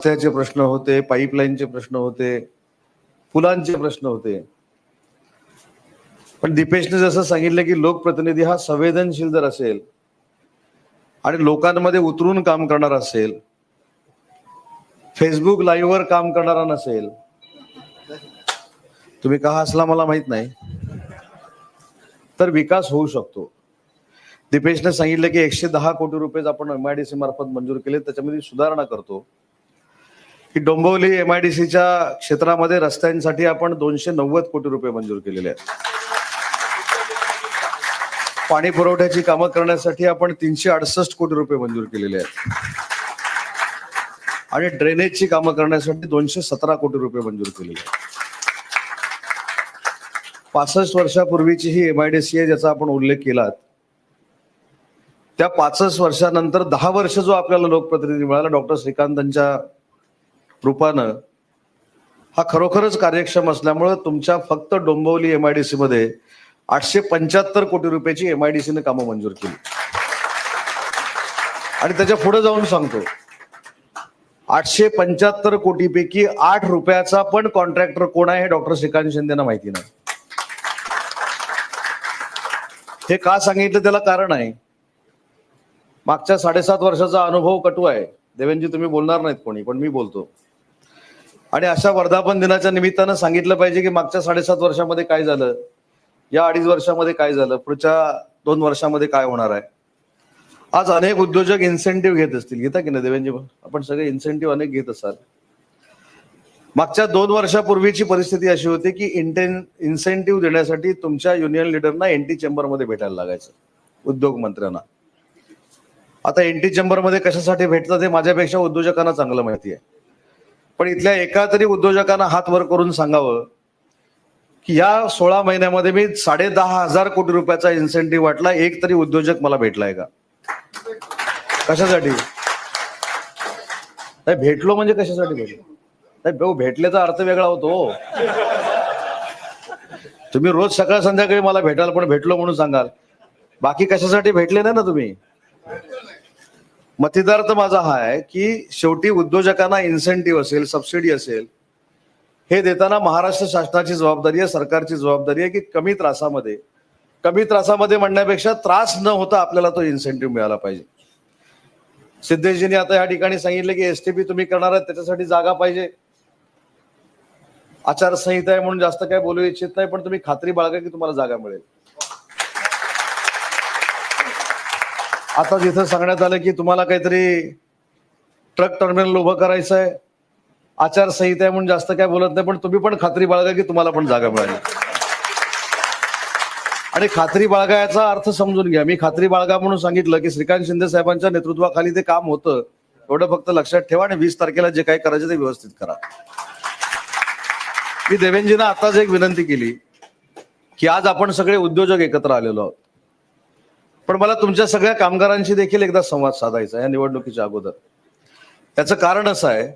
रस्त्याचे प्रश्न होते पाईपलाईनचे प्रश्न होते पुलांचे प्रश्न होते. पण दीपेशने जसं सांगितलं की लोकप्रतिनिधी हा संवेदनशील जर असेल आणि लोकांमध्ये उतरून काम करणार असेल फेसबुक लाईव्हवर काम करणारा नसेल तुम्ही का असला मला माहीत नाही. तर विकास होऊ शकतो. दीपेशने सांगितलं की एकशे दहा कोटी रुपये आपण एमआयडीसी मार्फत मंजूर केले त्याच्यामध्ये सुधारणा करतो. की डोंबिवली एमआयडीसीच्या क्षेत्रामध्ये रस्त्यांसाठी आपण दोनशे नव्वद कोटी रुपये मंजूर केलेले आहेत. पाणी पुरवठ्याची कामं करण्यासाठी आपण तीनशे अडसष्ट कोटी रुपये मंजूर केलेले आहेत. आणि ड्रेनेजची कामं करण्यासाठी दोनशे सतरा कोटी रुपये मंजूर केलेले आहेत. पासष्ट वर्षापूर्वीची ही एमआयडीसी आहे ज्याचा आपण उल्लेख केलात. त्या पासष्ट वर्षानंतर दहा वर्ष जो आपल्याला लोकप्रतिनिधी मिळाला डॉक्टर श्रीकांतांच्या रूपानं हा खरोखरच कार्यक्षम असल्यामुळं तुमच्या फक्त डोंबवली डोंबिवली एमआयडीसी मध्ये आठशे पंच्याहत्तर कोटी रुपयाची एमआयडीसीने कामं मंजूर केली. आणि त्याच्या पुढे जाऊन सांगतो. आठशे पंच्याहत्तर कोटीपैकी आठ रुपयाचा पण कॉन्ट्रॅक्टर कोण आहे हे डॉक्टर श्रीकांत शिंदेना माहिती नाही. हे का सांगितलं त्याला कारण आहे? मागच्या साडेसात वर्षाचा अनुभव कटू आहे. देवेंजी तुम्ही बोलणार नाहीत कोणी पण मी बोलतो. आणि अशा वर्धापन दिनाच्या निमित्तानं सांगितलं पाहिजे की मागच्या साडेसात वर्षामध्ये काय झालं? या अडीच वर्षामध्ये काय झालं? पुढच्या दोन वर्षामध्ये काय होणार आहे? आज अनेक उद्योजक इन्सेंटिव्ह घेत असतील. घेता की नाही देवेंजी आपण सगळे इन्सेंटिव्ह अनेक घेत असाल. मागच्या दोन वर्षापूर्वीची परिस्थिती अशी होती की इंटेन इन्सेंटिव्ह देण्यासाठी तुमच्या युनियन लिडरना एनटी चेंबरमध्ये भेटायला लागायचं उद्योग मंत्र्यांना. आता एनटी चेंबरमध्ये कशासाठी भेटतं ते माझ्यापेक्षा उद्योजकांना चांगलं माहिती आहे. पण इथल्या एका तरी उद्योजकांना हात वर करून सांगावं की या सोळा महिन्यामध्ये मी साडे दहा हजार कोटी रुपयाचा इन्सेंटिव्ह वाटला. एक तरी उद्योजक मला भेटलाय का? कशासाठी? नाही भेटलो म्हणजे कशासाठी भेटलो? नाही भाऊ भेटल्याचा अर्थ वेगळा होतो. तुम्ही रोज सकाळ संध्याकाळी मला भेटाल पण भेटलो म्हणून सांगाल. बाकी कशासाठी भेटले नाही ना तुम्ही? मतिदार्थ माझा हा आहे की शेवटी उद्योजकांना इन्सेंटिव्ह असेल सबसिडी असेल हे देताना महाराष्ट्र शासनाची जबाबदारी आहे सरकारची जबाबदारी आहे की कमी त्रासामध्ये कमी त्रासामध्ये म्हणण्यापेक्षा त्रास न होता आपल्याला तो इन्सेंटिव्ह मिळाला पाहिजे. सिद्धेशजींनी आता या ठिकाणी सांगितलं की एसटीपी तुम्ही करणार आहात त्याच्यासाठी जागा पाहिजे. आचारसंहिता आहे म्हणून जास्त काय बोलू इच्छित नाही पण तुम्ही खात्री बाळगा की तुम्हाला जागा मिळेल. आता जिथं सांगण्यात आलं की तुम्हाला काहीतरी ट्रक टर्मिनल उभं करायचं आहे आचारसंहिता आहे म्हणून जास्त काय बोलत नाही पण तुम्ही पण खात्री बाळगा की तुम्हाला पण जागा मिळाली. आणि खात्री बाळगायचा अर्थ समजून घ्या. मी खात्री बाळगा म्हणून सांगितलं की श्रीकांत शिंदे साहेबांच्या नेतृत्वाखाली ते काम होतं. एवढं फक्त लक्षात ठेवा आणि वीस तारखेला जे काही करायचं ते व्यवस्थित करा. मी देवेंजींना आताच एक विनंती केली की आज आपण सगळे उद्योजक एकत्र आलेलो आहोत. पण मला तुमच्या सगळ्या कामगारांशी देखील एकदा संवाद साधायचा या निवडणुकीच्या अगोदर. त्याचं कारण असं आहे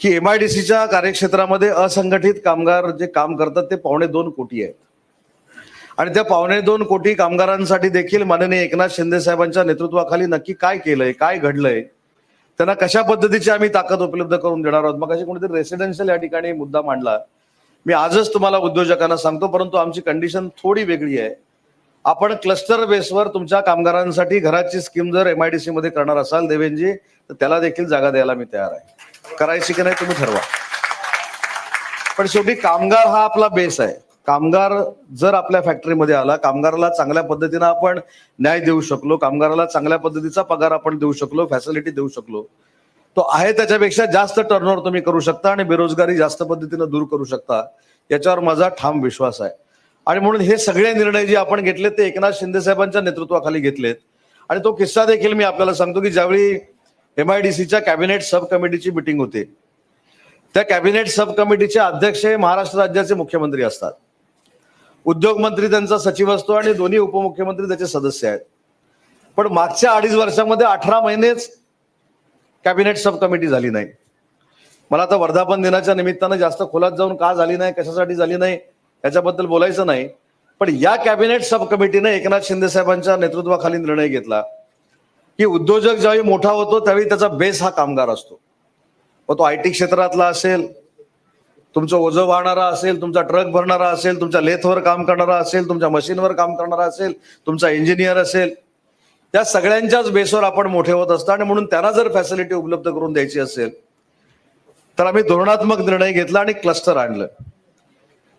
की एम आय डी सीच्या कार्यक्षेत्रामध्ये असंघटित कामगार जे काम करतात ते पावणे दोन कोटी आहेत. आणि त्या पावणे दोन कोटी कामगारांसाठी देखील माननीय एकनाथ शिंदे साहेबांच्या नेतृत्वाखाली नक्की काय केलंय काय घडलंय त्यांना कशा पद्धतीची आम्ही ताकद उपलब्ध करून देणार आहोत? मग अशी कोणीतरी रेसिडेन्शियल या ठिकाणी मुद्दा मांडला. मी आजच तुम्हाला उद्योजकांना सांगतो परंतु आमची कंडिशन थोडी वेगळी आहे. आपण क्लस्टर बेसवर तुमच्या कामगारांसाठी घराची स्कीम जर एम आय डी सी मध्ये करणार असाल देवेंजी तर त्याला देखील जागा द्यायला मी तयार आहे. करायची की नाही तुम्ही ठरवा. पण शेवटी कामगार हा आपला बेस आहे. कामगार जर आपल्या फॅक्टरीमध्ये आला कामगाराला चांगल्या पद्धतीनं आपण न्याय देऊ शकलो कामगाराला चांगल्या पद्धतीचा पगार आपण देऊ शकलो फॅसिलिटी देऊ शकलो तो आहे त्याच्यापेक्षा जास्त टर्नओव्हर तुम्ही करू शकता आणि बेरोजगारी जास्त पद्धतीनं दूर करू शकता. याच्यावर माझा ठाम विश्वास आहे. आणि म्हणून हे सगळे निर्णय जे आपण घेतले ते एकनाथ शिंदे साहेबांच्या नेतृत्वाखाली घेतलेत. आणि तो किस्सा देखील मी आपल्याला सांगतो की ज्यावेळी एमआयडीसीच्या कॅबिनेट सब कमिटीची मिटिंग होते त्या कॅबिनेट सब कमिटीचे अध्यक्ष हे महाराष्ट्र राज्याचे मुख्यमंत्री असतात. उद्योग मंत्री त्यांचा सचिव असतो आणि दोन्ही उपमुख्यमंत्री त्याचे सदस्य आहेत. पण मागच्या अडीच वर्षामध्ये अठरा महिनेच कॅबिनेट सब कमिटी झाली नाही. मला आता वर्धापन दिनाच्या निमित्तानं जास्त खोलात जाऊन का झाली नाही कशासाठी झाली नाही याच्याबद्दल बोलायचं नाही. पण या कॅबिनेट सब कमिटीने एकनाथ शिंदे साहेबांच्या नेतृत्वाखाली निर्णय घेतला. की उद्योजक ज्यावेळी मोठा होतो त्यावेळी त्याचा बेस हा कामगार असतो. मग तो आय टी क्षेत्रातला असेल तुमचं ओझं वाहणारा असेल तुमचा ट्रक भरणारा असेल तुमच्या लेथवर काम करणारा असेल तुमच्या मशीनवर काम करणारा असेल तुमचा इंजिनियर असेल त्या सगळ्यांच्याच बेसवर आपण मोठे होत असतो आणि म्हणून त्यांना जर फॅसिलिटी उपलब्ध करून द्यायची असेल तर आम्ही धोरणात्मक निर्णय घेतला आणि क्लस्टर आणलं.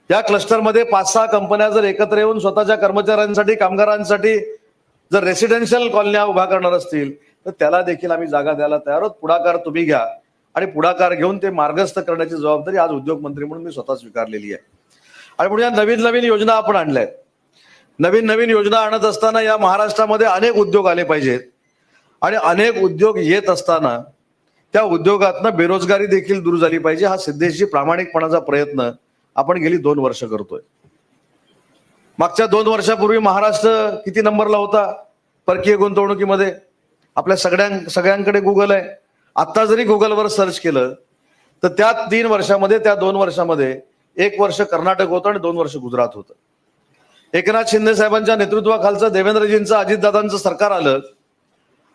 या क्लस्टरमध्ये पाच सहा कंपन्या जर एकत्र येऊन स्वतःच्या कर्मचाऱ्यांसाठी कामगारांसाठी जर रेसिडेन्शियल कॉलन्या उभा करणार असतील तर त्याला देखील आम्ही जागा द्यायला तयार आहोत. पुढाकार तुम्ही घ्या. आणि पुढाकार घेऊन ते मार्गस्थ करण्याची जबाबदारी आज उद्योगमंत्री म्हणून मी स्वतः स्वीकारलेली आहे. आणि म्हणून या नवीन नवीन योजना आपण आणल्या आहेत नवीन नवीन योजना आणत असताना या महाराष्ट्रामध्ये अनेक उद्योग आले पाहिजेत. आणि अनेक उद्योग येत असताना त्या उद्योगातनं बेरोजगारी देखील दूर झाली पाहिजे. हा सिद्धेशजी प्रामाणिकपणाचा प्रयत्न आपण गेली दोन वर्ष करतोय. मागच्या दोन वर्षापूर्वी महाराष्ट्र किती नंबरला होता? परकीय गुंतवणुकीमध्ये. आपल्या सगळ्यां सगळ्यांकडे गुगल आहे. आता जरी गुगलवर सर्च केलं तर त्या तीन वर्षामध्ये त्या दोन वर्षामध्ये एक वर्ष कर्नाटक होतं आणि दोन वर्ष गुजरात होतं. एकनाथ शिंदे साहेबांच्या नेतृत्वाखालचं देवेंद्रजींचं अजितदादांचं सरकार आलं.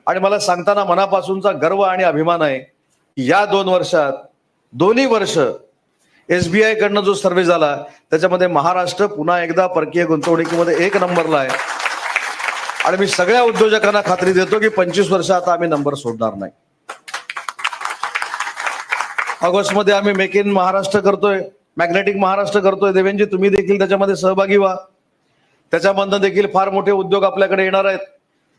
आणि मला सांगताना मनापासूनचा गर्व आणि अभिमान आहे की या दोन वर्षात दोन्ही वर्ष एसबीआय कडनं जो सर्वे झाला त्याच्यामध्ये महाराष्ट्र पुन्हा एकदा परकीय गुंतवणुकीमध्ये एक नंबरला आहे. आणि मी सगळ्या उद्योजकांना खात्री देतो की पंचवीस वर्ष आता आम्ही नंबर सोडणार नाही. ऑगस्टमध्ये आम्ही मेक इन महाराष्ट्र करतोय मॅग्नेटिक महाराष्ट्र करतोय. देवेंजी तुम्ही देखील त्याच्यामध्ये सहभागी व्हा. त्याच्यामधनं देखील फार मोठे उद्योग आपल्याकडे येणार आहेत.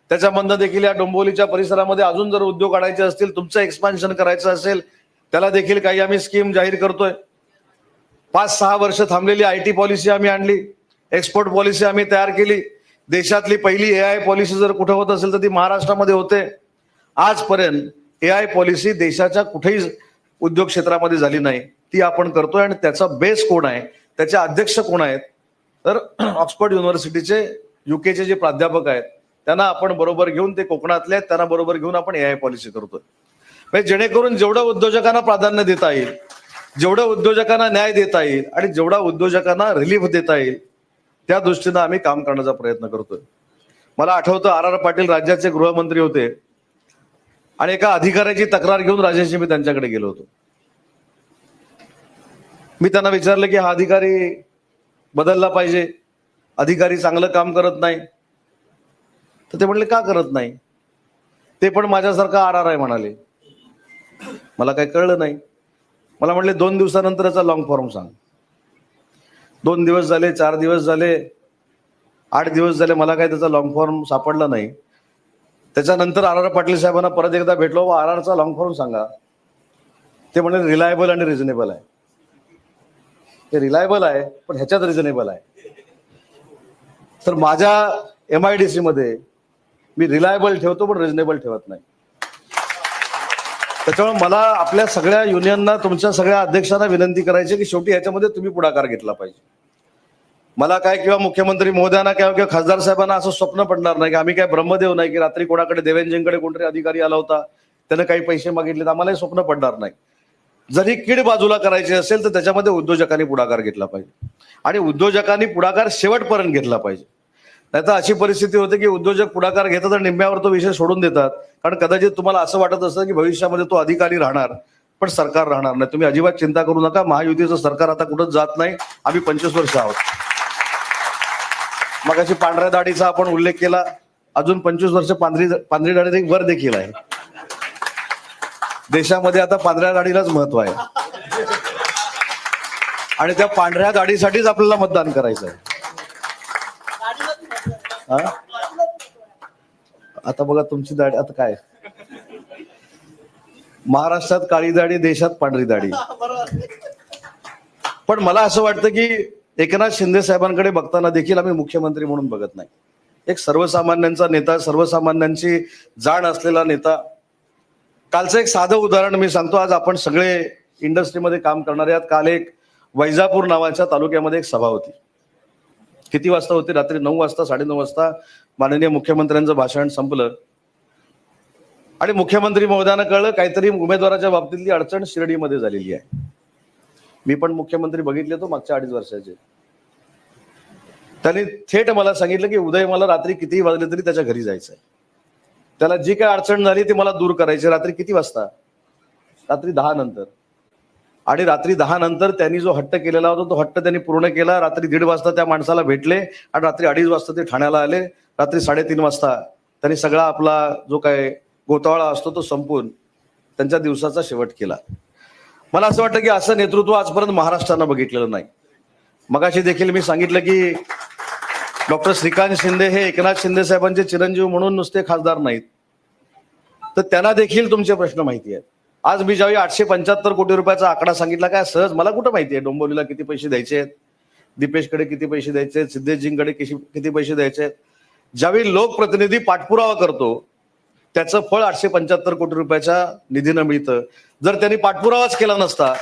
त्याच्यामधनं देखील या डोंबोलीच्या परिसरामध्ये अजून जर उद्योग आणायचे असतील तुमचं एक्सपान्शन करायचं असेल त्याला देखील काही आम्ही स्कीम जाहीर करतोय. पाच सहा वर्ष थांबलेली आय टी पॉलिसी आम्ही आणली एक्सपोर्ट पॉलिसी आम्ही तयार केली. देशातली पहिली ए आय पॉलिसी जर कुठं होत असेल तर ती महाराष्ट्रामध्ये होते. आजपर्यंत ए आय पॉलिसी देशाच्या कुठेही उद्योग क्षेत्रामध्ये झाली नाही. ती आपण करतोय आणि त्याचा बेस कोण आहे? त्याचे अध्यक्ष कोण आहेत? तर ऑक्सफर्ड युनिव्हर्सिटीचे युकेचे जे प्राध्यापक आहेत त्यांना आपण बरोबर घेऊन ते कोकणातले आहेत त्यांना बरोबर घेऊन आपण ए आय पॉलिसी करतोय. म्हणजे जेणेकरून जेवढं उद्योजकांना प्राधान्य देता येईल जेवढं उद्योजकांना न्याय देता येईल आणि जेवढा उद्योजकांना रिलीफ देता येईल त्या दृष्टीनं आम्ही काम करण्याचा प्रयत्न करतोय. मला आठवतं आर आर पाटील राज्याचे गृहमंत्री होते. आणि एका अधिकाऱ्याची तक्रार घेऊन राजेशजी मी त्यांच्याकडे गेलो होतो. मी त्यांना विचारलं की हा अधिकारी बदलला पाहिजे. अधिकारी चांगलं काम करत नाही. तर ते म्हणले का करत नाही? ते पण माझ्यासारखा आर आर आहे म्हणाले. मला काही कळलं नाही. मला म्हणले दोन दिवसानंतर याचा लॉंग फॉर्म सांग. दोन दिवस झाले चार दिवस झाले आठ दिवस झाले मला काही त्याचा लॉंग फॉर्म सापडला नाही. त्याच्यानंतर आर आर पाटील साहेबांना परत एकदा भेटलो व आर आरचा लॉंग फॉर्म सांगा. ते म्हणजे रिलायबल आणि रिझनेबल आहे. ते रिलायबल आहे पण ह्याच्यात रिझनेबल आहे. तर माझ्या एम आय डी सी मध्ये मी रिलायबल ठेवतो पण रिझनेबल ठेवत नाही. त्याच्यामुळे मला आपल्या सगळ्या युनियनना तुमच्या सगळ्या अध्यक्षांना विनंती करायची की शेवटी ह्याच्यामध्ये तुम्ही पुढाकार घेतला पाहिजे. मला काय किंवा मुख्यमंत्री महोदयांना किंवा किंवा खासदार साहेबांना असं स्वप्न पडणार नाही की आम्ही काय ब्रह्मदेव नाही की रात्री कोणाकडे देवेंजींकडे कोणतरी अधिकारी आला होता त्यानं काही पैसे मागितले आम्हालाही स्वप्न पडणार नाही. जरी कीड बाजूला करायची असेल तर त्याच्यामध्ये उद्योजकांनी पुढाकार घेतला पाहिजे. आणि उद्योजकांनी पुढाकार शेवटपर्यंत घेतला पाहिजे. नाही तर अशी परिस्थिती होते की उद्योजक पुढाकार घेतात आणि निम्म्यावर तो विषय सोडून देतात. कारण कदाचित तुम्हाला असं वाटत असतं की भविष्यामध्ये तो अधिकारी राहणार पण सरकार राहणार नाही. तुम्ही अजिबात चिंता करू नका. महायुतीचं सरकार आता कुठंच जात नाही. आम्ही पंचवीस वर्ष आहोत. मग अशी पांढऱ्या दाढीचा आपण उल्लेख केला. अजून पंचवीस वर्ष पांढरी पांढरी दाढी वर देखील आहे. देशामध्ये आता पांढऱ्या दाढीलाच महत्त्व आहे. आणि त्या पांढऱ्या दाढीसाठीच आपल्याला मतदान करायचं आहे. हा? आता बघा तुमची दाढी आता काय? महाराष्ट्रात काळी दाढी देशात पांढरी दाढी. पण मला असं वाटतं की एकनाथ शिंदे साहेबांकडे बघताना देखील आम्ही मुख्यमंत्री म्हणून बघत नाही. एक सर्वसामान्यांचा नेता सर्वसामान्यांची जाण असलेला नेता. कालचं एक साधं उदाहरण मी सांगतो आज आपण सगळे इंडस्ट्रीमध्ये काम करणारे आहात. काल एक वैजापूर नावाच्या तालुक्यामध्ये एक सभा होती. किती वाजता होती? रात्री नऊ वाजता साडेनऊ वाजता? माननीय मुख्यमंत्र्यांचं भाषण संपलं. आणि मुख्यमंत्री महोदयानं कळलं काहीतरी उमेदवाराच्या बाबतीतली अडचण शिर्डीमध्ये झालेली आहे. मी पण मुख्यमंत्री बघितले तो मागच्या अडीच वर्षाचे. त्यांनी थेट मला सांगितलं की उदय मला रात्री कितीही वाजले तरी त्याच्या घरी जायचंय. त्याला जी काय अडचण झाली ती मला दूर करायची रात्री किती वाजता? रात्री दहा नंतर. आणि रात्री दहा नंतर त्यांनी जो हट्ट केलेला होता तो हट्ट त्यांनी पूर्ण केला. रात्री दीड वाजता त्या माणसाला भेटले आणि रात्री अडीच वाजता ते ठाण्याला आले. रात्री साडेतीन वाजता त्यांनी सगळा आपला जो काय गोतावळा असतो तो संपून त्यांच्या दिवसाचा शेवट केला. मला असं वाटतं की असं नेतृत्व आजपर्यंत महाराष्ट्रानं बघितलेलं नाही. मगाशी देखील मी सांगितलं की डॉक्टर श्रीकांत शिंदे हे एकनाथ शिंदे साहेबांचे चिरंजीव म्हणून नुसते खासदार नाहीत. तर त्यांना देखील तुमचे प्रश्न माहिती आहेत. आज मी ज्यावेळी आठशे पंच्याहत्तर कोटी रुपयाचा आकडा सांगितला काय सहज? मला कुठं माहिती आहे डोंबोलीला किती पैसे द्यायचे आहेत? दीपेशकडे किती पैसे द्यायचे आहेत? सिद्धेशजींकडे किती किती पैसे द्यायचे आहेत? ज्यावेळी लोकप्रतिनिधी पाठपुरावा करतो त्याचं फळ आठशे पंच्याहत्तर कोटी रुपयाच्या निधीनं मिळतं. जर त्यांनी पाठपुरावाच केला नसता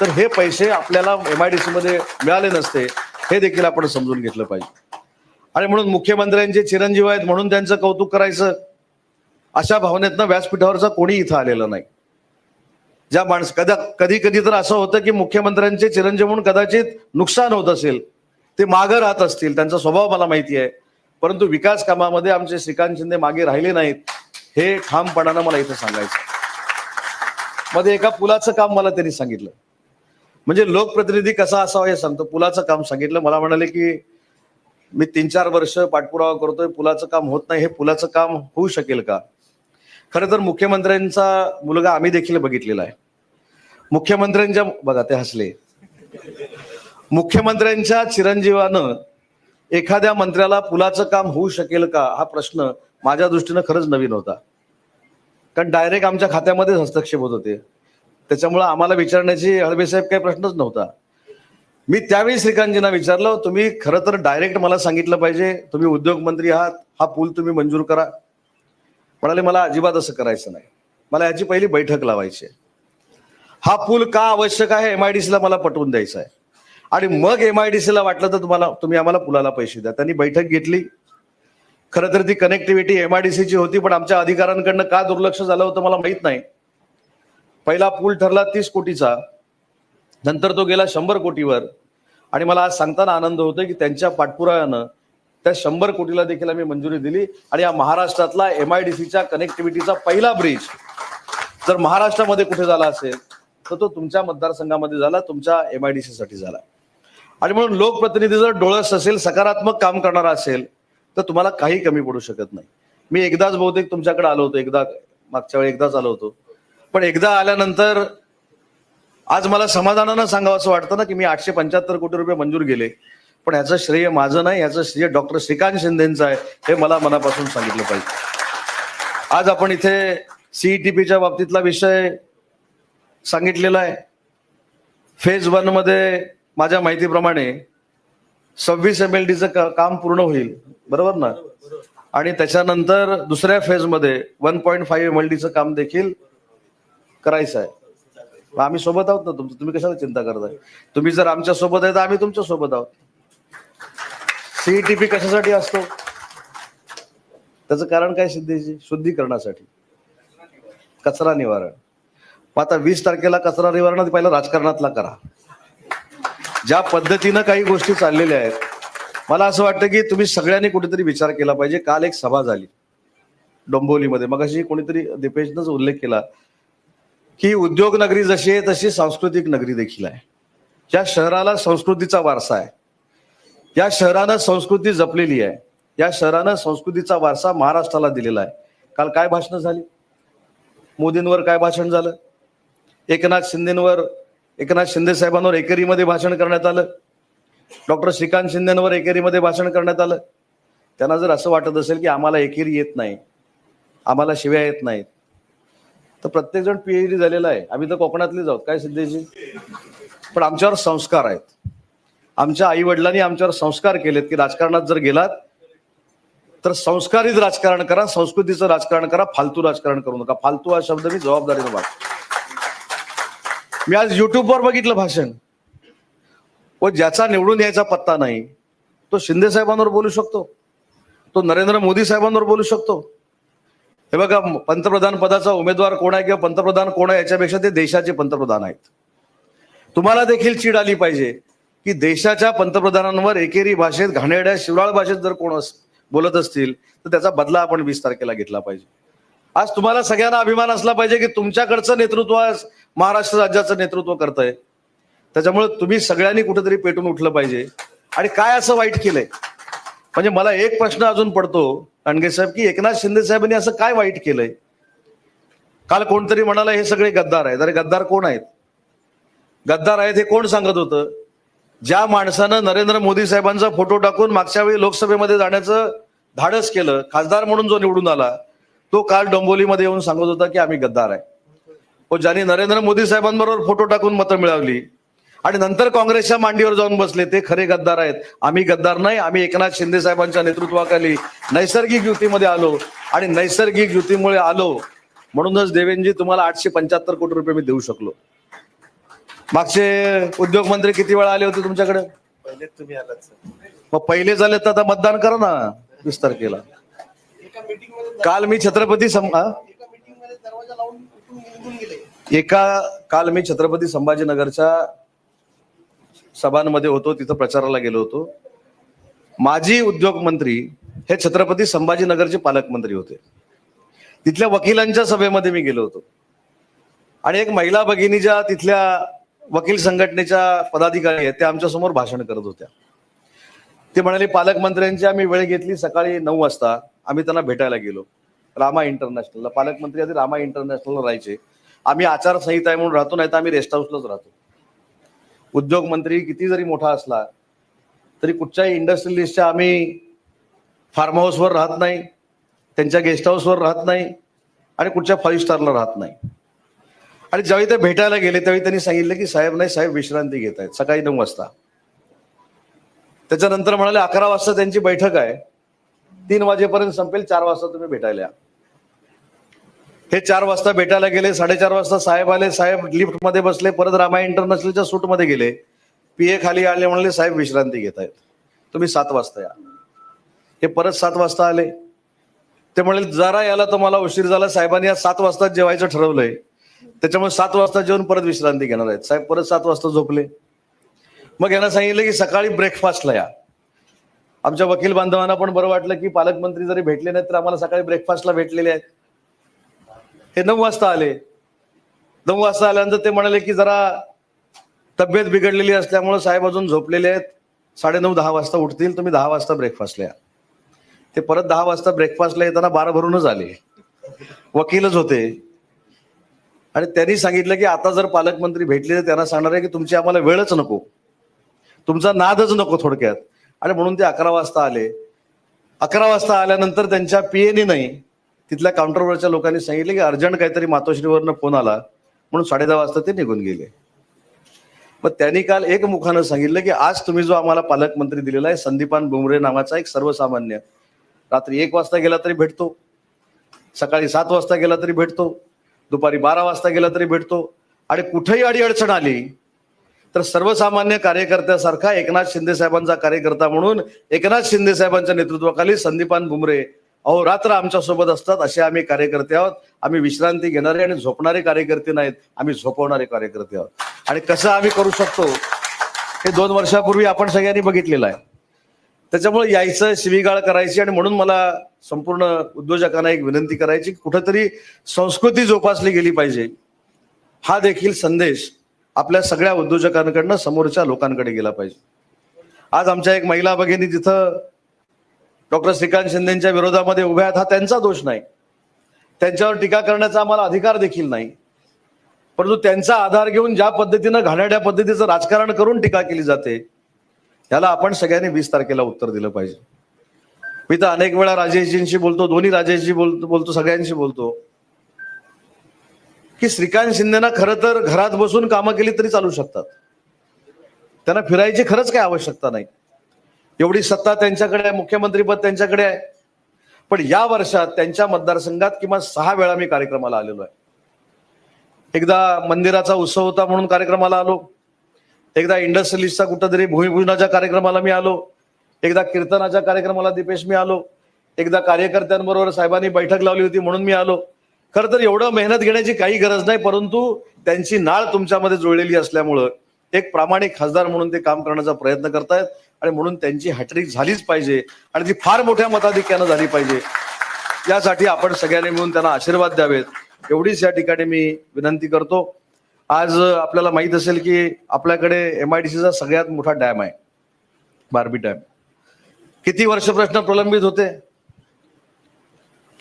तर हे पैसे आपल्याला एमआयडीसी मध्ये मिळाले नसते हे देखील आपण समजून घेतलं पाहिजे. आणि म्हणून मुख्यमंत्र्यांचे चिरंजीव आहेत म्हणून त्यांचं कौतुक करायचं. अशा भावनेतनं व्यासपीठावरचा कोणी इथं आलेलं नाही. ज्या माणस कदा कधी कधी तर असं होतं की मुख्यमंत्र्यांचे चिरंजीव म्हणून कदाचित नुकसान होत असेल. ते मागं राहत असतील. त्यांचा स्वभाव मला माहिती आहे. परंतु विकास कामामध्ये आमचे श्रीकांत शिंदे मागे राहिले नाहीत. हे ठामपणानं मला इथं सांगायचं मध्ये एका पुलाचं काम मला त्यांनी सांगितलं. म्हणजे लोकप्रतिनिधी कसा असावा हे सांगतो. पुलाचं काम सांगितलं. मला म्हणाले की मी तीन चार वर्ष पाठपुरावा करतोय. पुलाचं काम होत नाही. हे पुलाचं काम होऊ शकेल का? खरं तर मुख्यमंत्र्यांचा मुलगा आम्ही देखील बघितलेला आहे. मुख्यमंत्र्यांच्या बघा ते हसले. मुख्यमंत्र्यांच्या चिरंजीवानं एखाद्या मंत्र्याला पुलाचं काम होऊ शकेल का हा प्रश्न माझ्या दृष्टीनं खरंच नवीन होता. कारण डायरेक्ट आमच्या खात्यामध्येच हस्तक्षेप होत होते. त्याच्यामुळे आम्हाला विचारण्याची हळबेसाहेब काही प्रश्नच नव्हता. मी त्यावेळी श्रीकांतजींना विचारलं तुम्ही खरं तर डायरेक्ट मला सांगितलं पाहिजे तुम्ही उद्योगमंत्री आहात हा पूल तुम्ही मंजूर करा. म्हणाले मला अजिबात असं करायचं नाही. मला याची पहिली बैठक लावायची आहे. हा पूल का आवश्यक आहे एमआयडीसीला मला पटवून द्यायचा आहे. आणि मग एमआयडीसीला वाटलं तर तुम्हाला तुम्ही आम्हाला पुलाला पैसे द्या. त्यांनी बैठक घेतली. खरं तर ती कनेक्टिव्हिटी एमआयडीसीची होती पण आमच्या अधिकाऱ्यांकडनं का दुर्लक्ष झालं होतं मला माहीत नाही. पहिला पूल ठरला तीस कोटीचा. नंतर तो गेला शंभर कोटीवर. आणि मला आज सांगताना आनंद होतोय की त्यांच्या पाठपुराव्यानं त्या शंभर कोटीला देखील आम्ही मंजुरी दिली. आणि या महाराष्ट्रातला एम आय डी सीच्या कनेक्टिव्हिटीचा पहिला ब्रिज जर महाराष्ट्रामध्ये कुठे झाला असेल तर तो तुमच्या मतदारसंघामध्ये झाला तुमच्या एम आय डी साठी झाला. आणि म्हणून लोकप्रतिनिधी जर डोळस असेल सकारात्मक काम करणारा असेल तर तुम्हाला काही कमी पडू शकत नाही. मी एकदाच बहुतेक तुमच्याकडे आलो होतो एकदा मागच्या वेळी एकदाच आलो होतो. पण एकदा आल्यानंतर आज मला समाधानानं सांगावं असं वाटतं ना की मी आठशे पंच्याहत्तर कोटी रुपये मंजूर गेले पण याचं श्रेय माझं नाही याचं श्रेय डॉक्टर श्रीकांत शिंदेचं आहे हे मला मनापासून सांगितलं पाहिजे. आज आपण इथे सीईटीपीच्या बाबतीतला विषय सांगितलेला आहे. फेज वनमध्ये माझ्या माहितीप्रमाणे सव्वीस एम एल डीचं काम पूर्ण होईल बरोबर ना? आणि त्याच्यानंतर दुसऱ्या फेजमध्ये one point five M L डीचं काम देखील करायचं आहे. आम्ही सोबत आहोत ना तुमचं? तुम्ही कशाला चिंता करताय? तुम्ही जर आमच्यासोबत आहे तर आम्ही तुमच्यासोबत आहोत. सीईटीपी कशासाठी असतो? त्याचं कारण काय सिद्धीची शुद्धीकरणासाठी. कचरा निवारण. मग आता वीस तारखेला कचरा निवारण पहिला राजकारणातला करा. ज्या पद्धतीनं काही गोष्टी चाललेल्या आहेत मला असं वाटतं की तुम्ही सगळ्यांनी कुठेतरी विचार केला पाहिजे. काल एक सभा झाली. डोंबिवलीमध्ये. मग अशी कोणीतरी दीपेशनंच उल्लेख केला की उद्योग नगरी जशी आहे तशी सांस्कृतिक नगरी देखील आहे. या शहराला संस्कृतीचा वारसा आहे. या शहरानं संस्कृती जपलेली आहे. या शहरानं संस्कृतीचा वारसा महाराष्ट्राला दिलेला आहे. काल काय भाषणं झाली? मोदींवर काय भाषण झालं? एकनाथ शिंदेवर एकनाथ शिंदे साहेबांवर एकेरीमध्ये भाषण करण्यात आलं. डॉक्टर श्रीकांत शिंदेवर एकेरीमध्ये भाषण करण्यात आलं. त्यांना जर असं वाटत असेल की आम्हाला एकेरी येत नाही आम्हाला शिव्या येत नाहीत तर प्रत्येकजण पीएच डी झालेला आहे. आम्ही तर कोकणातलेच आहोत. काय सिद्धेजी पण आमच्यावर संस्कार आहेत. आमच्या आई वडिलांनी आमच्यावर संस्कार केलेत की राजकारणात जर गेलात तर संस्कारित राजकारण करा संस्कृतीचं राजकारण करा फालतू राजकारण करू नका. फालतू हा शब्द मी जबाबदारीनं वाटतो मी आज युट्यूबवर बघितलं भाषण. व ज्याचा निवडून यायचा पत्ता नाही तो शिंदे साहेबांवर बोलू शकतो. तो नरेंद्र मोदी साहेबांवर बोलू शकतो. हे बघा पंतप्रधान पदाचा उमेदवार कोण आहे किंवा पंतप्रधान कोण आहे याच्यापेक्षा ते देशाचे पंतप्रधान आहेत. तुम्हाला देखील चीड आली पाहिजे. की देशाच्या पंतप्रधानांवर एकेरी भाषेत घाणेरड्या शिवराळ भाषेत जर कोण अस- बोलत असतील तर त्याचा बदला आपण वीस तारखेला घेतला पाहिजे. आज तुम्हाला सगळ्यांना अभिमान असला पाहिजे की तुमच्याकडचं नेतृत्व आज महाराष्ट्र राज्याचं नेतृत्व करताय. त्याच्यामुळे तुम्ही सगळ्यांनी कुठेतरी पेटून उठलं पाहिजे. आणि काय असं वाईट केलंय? म्हणजे मला एक प्रश्न अजून पडतो कांडगे साहेब की एकनाथ शिंदे साहेबांनी असं काय वाईट केलंय? काल कोणतरी म्हणाला हे सगळे गद्दार आहेत. अरे गद्दार कोण आहेत? गद्दार आहेत हे कोण सांगत होतं? ज्या माणसानं नरेंद्र मोदी साहेबांचा फोटो टाकून मागच्या वेळी लोकसभेमध्ये जाण्याचं धाडस केलं खासदार म्हणून जो निवडून आला तो काल डोंबोलीमध्ये येऊन सांगत होता की आम्ही गद्दार आहे. व ज्यांनी नरेंद्र मोदी साहेबांबरोबर फोटो टाकून मतं मिळवली आणि नंतर काँग्रेसच्या मांडीवर जाऊन बसले ते खरे गद्दार आहेत. आम्ही गद्दार नाही आम्ही एकनाथ शिंदे साहेबांच्या नेतृत्वाखाली नैसर्गिक युतीमध्ये आलो आणि नैसर्गिक युतीमुळे आलो म्हणूनच देवेंजी तुम्हाला आठशे पंच्याहत्तर कोटी रुपये मी देऊ शकलो. मागचे उद्योग मंत्री किती वेळा आले होते तुमच्याकडे? पहिले तुम्ही आलात मग पहिले झाले तर आता मतदान करा ना मीटिंगमध्ये काल मी छत्रपती सं हा? एका मीटिंगमध्ये दरवाजा लावून उठून निघून गेले. एका काल मी छत्रपती संभाजीनगरच्या सभांमध्ये होतो तिथं प्रचाराला गेलो होतो. माजी उद्योग मंत्री हे छत्रपती संभाजीनगरचे पालकमंत्री होते. तिथल्या वकिलांच्या सभेमध्ये मी गेलो होतो. आणि एक महिला भगिनी ज्या तिथल्या वकील संघटनेच्या पदाधिकारी आहेत त्या आमच्यासमोर भाषण करत होत्या. ते म्हणाले पालकमंत्र्यांची आम्ही वेळ घेतली सकाळी नऊ वाजता आम्ही त्यांना भेटायला गेलो. रामा इंटरनॅशनलला. पालकमंत्री आधी रामा इंटरनॅशनलला राहायचे. आम्ही आचारसंहिता आहे म्हणून राहतो नाही तर आम्ही रेस्ट हाऊसलाच राहतो. उद्योग मंत्री किती जरी मोठा असला तरी कुठच्याही इंडस्ट्रियलिस्टच्या आम्ही फार्म हाऊसवर राहत नाही त्यांच्या गेस्ट हाऊसवर राहत नाही आणि कुठच्या फाईव्ह स्टारला राहत नाही. आणि ज्यावेळी ते भेटायला गेले त्यावेळी त्यांनी सांगितलं की साहेब नाही साहेब विश्रांती घेत आहेत सकाळी नऊ वाजता. त्याच्यानंतर म्हणाले अकरा वाजता त्यांची बैठक आहे. तीन वाजेपर्यंत संपेल चार वाजता तुम्ही भेटायला या. हे चार वाजता भेटायला गेले साडेचार वाजता साहेब आले साहेब लिफ्टमध्ये बसले परत रामा इंटरनॅशनलच्या सूटमध्ये गेले. पीए खाली आले म्हणाले साहेब विश्रांती घेत आहेत. तुम्ही सात वाजता या. हे परत सात वाजता आले. ते म्हणाले जरा याला तुम्हाला मला उशीर झाला साहेबांनी आज सात वाजता जेवायचं ठरवलंय. त्याच्यामुळे सात वाजता जेवण परत विश्रांती घेणार आहेत. साहेब परत सात वाजता झोपले. मग यांना सांगितलं की सकाळी ब्रेकफास्टला या. आमच्या वकील बांधवांना पण बरं वाटलं की पालकमंत्री जरी भेटले नाहीत तर आम्हाला सकाळी ब्रेकफास्टला भेटलेले आहेत. हे नऊ वाजता आले. नऊ वाजता आल्यानंतर ते म्हणाले की जरा तब्येत बिघडलेली असल्यामुळे साहेब अजून झोपलेले आहेत. साडेनऊ दहा वाजता उठतील तुम्ही दहा वाजता ब्रेकफास्टला या. ते परत दहा वाजता ब्रेकफास्टला येताना बारा भरूनच आले. वकीलच होते. आणि त्यांनी सांगितलं की आता जर पालकमंत्री भेटले तर त्यांना सांगणार आहे की तुमची आम्हाला वेळच नको. तुमचा नादच नको थोडक्यात. आणि म्हणून ते अकरा वाजता आले. अकरा वाजता आल्यानंतर त्यांच्या पीएने नाही तिथल्या काउंटरवरच्या लोकांनी सांगितलं की अर्जंट काहीतरी मातोश्रीवरनं फोन आला. म्हणून साडे दहा वाजता ते निघून गेले. मग त्यांनी काल एक मुखानं सांगितलं की आज तुम्ही जो आम्हाला पालकमंत्री दिलेला आहे संदीपान बुमरे नावाचा एक सर्वसामान्य. रात्री एक वाजता गेला तरी भेटतो. सकाळी सात वाजता गेला तरी भेटतो. दुपारी बारा वाजता गेला तरी भेटतो. आणि कुठेही अडीअडचण आली तर सर्वसामान्य कार्यकर्त्यासारखा एकनाथ शिंदे साहेबांचा कार्यकर्ता म्हणून एकनाथ शिंदे साहेबांच्या नेतृत्वाखाली संदीपान भुमरे अहो रात्र आमच्यासोबत असतात असे आम्ही कार्यकर्ते आहोत. आम्ही विश्रांती घेणारे आणि झोपणारे कार्यकर्ते नाहीत आम्ही झोपवणारे कार्यकर्ते आहोत. आणि कसं आम्ही करू शकतो हे दोन वर्षापूर्वी आपण सगळ्यांनी बघितलेलं आहे. त्याच्यामुळे यायचं शिवीगाळ करायची आणि म्हणून मला संपूर्ण उद्योजकांना एक विनंती करायची कुठंतरी संस्कृती जोपासली गेली पाहिजे. हा देखील संदेश आपल्या सगळ्या उद्योजकांकडनं समोरच्या लोकांकडे गेला पाहिजे. आज आमच्या एक महिला भगिनी तिथं डॉक्टर श्रीकांत शिंदेच्या विरोधामध्ये उभ्या आहेत हा त्यांचा दोष नाही. त्यांच्यावर टीका करण्याचा आम्हाला अधिकार देखील नाही. परंतु त्यांचा आधार घेऊन ज्या पद्धतीनं घाणाड्या पद्धतीचं राजकारण करून टीका केली जाते याला आपण सगळ्यांनी वीस तारखेला उत्तर दिलं पाहिजे. मी तर अनेक वेळा राजेशजींशी बोलतो दोन्ही राजेशजी बोलतो बोलतो सगळ्यांशी बोलतो. की श्रीकांत शिंदेना खरं तर घरात बसून कामं केली तरी चालू शकतात. त्यांना फिरायची खरंच काही आवश्यकता नाही. एवढी सत्ता त्यांच्याकडे आहे मुख्यमंत्रीपद त्यांच्याकडे आहे. पण या वर्षात त्यांच्या मतदारसंघात किमान सहा वेळा मी कार्यक्रमाला आलेलो आहे. एकदा मंदिराचा उत्सव होता म्हणून कार्यक्रमाला आलो. एकदा इंडस्ट्रियलिस्टचा कुठंतरी भूमिपूजनाच्या कार्यक्रमाला मी आलो. एकदा कीर्तनाच्या कार्यक्रमाला दीपेश मी आलो. एकदा कार्यकर्त्यांबरोबर साहेबांनी बैठक लावली होती म्हणून मी आलो. खरं तर एवढं मेहनत घेण्याची काही गरज नाही परंतु त्यांची नाळ तुमच्यामध्ये जुळलेली असल्यामुळं एक प्रामाणिक खासदार म्हणून ते काम करण्याचा प्रयत्न करतायत आणि म्हणून त्यांची हॅट्रिक झालीच पाहिजे आणि ती फार मोठ्या मताधिक्यानं झाली पाहिजे. यासाठी आपण सगळ्यांनी मिळून त्यांना आशीर्वाद द्यावेत. एवढीच या ठिकाणी मी विनंती करतो. आज आपल्याला माहीत असेल की आपल्याकडे एम आय डी सीचा सगळ्यात मोठा डॅम आहे. बार्बी डॅम. किती वर्ष प्रश्न प्रलंबित होते?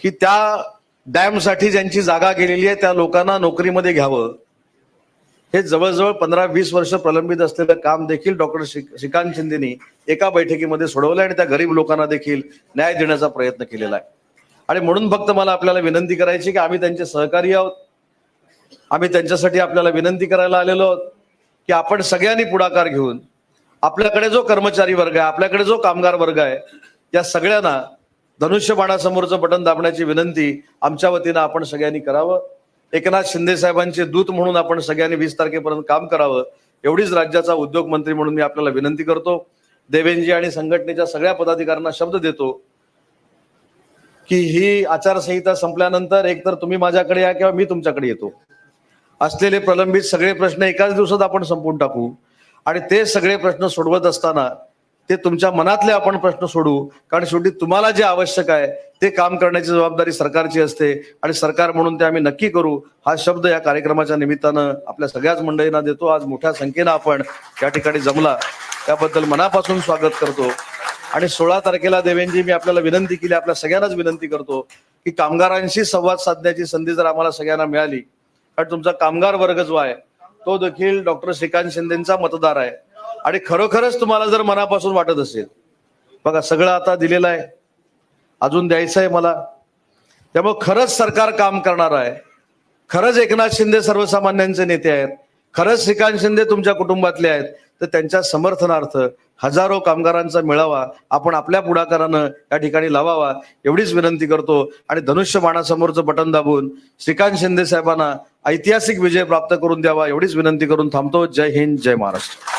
की त्या डॅमसाठी ज्यांची जागा गेलेली आहे त्या लोकांना नोकरीमध्ये घ्यावं. हे जवळजवळ पंधरा वीस वर्ष प्रलंबित असलेलं काम देखील डॉक्टर श्रीकांत शिंदेनी एका बैठकीमध्ये सोडवलं आणि त्या गरीब लोकांना देखील न्याय देण्याचा प्रयत्न केलेला आहे. आणि म्हणून फक्त मला आपल्याला विनंती करायची की आम्ही त्यांचे सहकारी आहोत. आम्ही त्यांच्यासाठी आपल्याला विनंती करायला आलेलो आहोत की आपण सगळ्यांनी पुढाकार घेऊन आपल्याकडे जो कर्मचारी वर्ग आहे आपल्याकडे जो कामगार वर्ग आहे या सगळ्यांना धनुष्यबाणासमोरचं बटन दाबण्याची विनंती आमच्या वतीनं आपण सगळ्यांनी करावं. एकनाथ शिंदे साहेबांचे दूत म्हणून आपण सगळ्यांनी वीस तारखेपर्यंत काम करावं एवढीच राज्याचा उद्योग मंत्री म्हणून मी आपल्याला विनंती करतो. देवेंजी आणि संघटनेच्या सगळ्या पदाधिकाऱ्यांना शब्द देतो की ही आचारसंहिता संपल्यानंतर एकतर तुम्ही माझ्याकडे या किंवा मी तुमच्याकडे येतो. असलेले प्रलंबित सगळे प्रश्न एकाच दिवसात आपण संपवून टाकू. आणि ते सगळे प्रश्न सोडवत असताना ते तुमच्या मनातले आपण प्रश्न सोडू. कारण शेवटी तुम्हाला जे आवश्यक आहे ते काम करण्याची जबाबदारी सरकारची असते. आणि सरकार म्हणून ते आम्ही नक्की करू. हा शब्द या कार्यक्रमाच्या निमित्तानं आपल्या सगळ्याच मंडळींना देतो. आज मोठ्या संख्येनं आपण या ठिकाणी जमला. त्याबद्दल मनापासून स्वागत करतो. आणि सोळा तारखेला देवेंजी मी आपल्याला विनंती केली आपल्या सगळ्यांनाच विनंती करतो की कामगारांशी संवाद साधण्याची संधी जर आम्हाला सगळ्यांना मिळाली कारण तुमचा कामगार वर्ग जो आहे तो देखील डॉक्टर श्रीकांत शिंदेचा मतदार आहे. आणि खरोखरच तुम्हाला जर मनापासून वाटत असेल बघा सगळं आता दिलेलं आहे. अजून द्यायचं आहे मला. त्यामुळे खरंच सरकार काम करणार आहे. खरंच एकनाथ शिंदे सर्वसामान्यांचे नेते आहेत. खरंच श्रीकांत शिंदे तुमच्या कुटुंबातले आहेत तर त्यांच्या समर्थनार्थ हजारो कामगारांचा मेळावा आपण आपल्या पुढाकारानं या ठिकाणी लावावा एवढीच विनंती करतो. आणि धनुष्य बाणासमोरचं बटन दाबून श्रीकांत शिंदे साहेबांना ऐतिहासिक विजय प्राप्त करून द्यावा एवढीच विनंती करून थांबतो. जय हिंद जय महाराष्ट्र.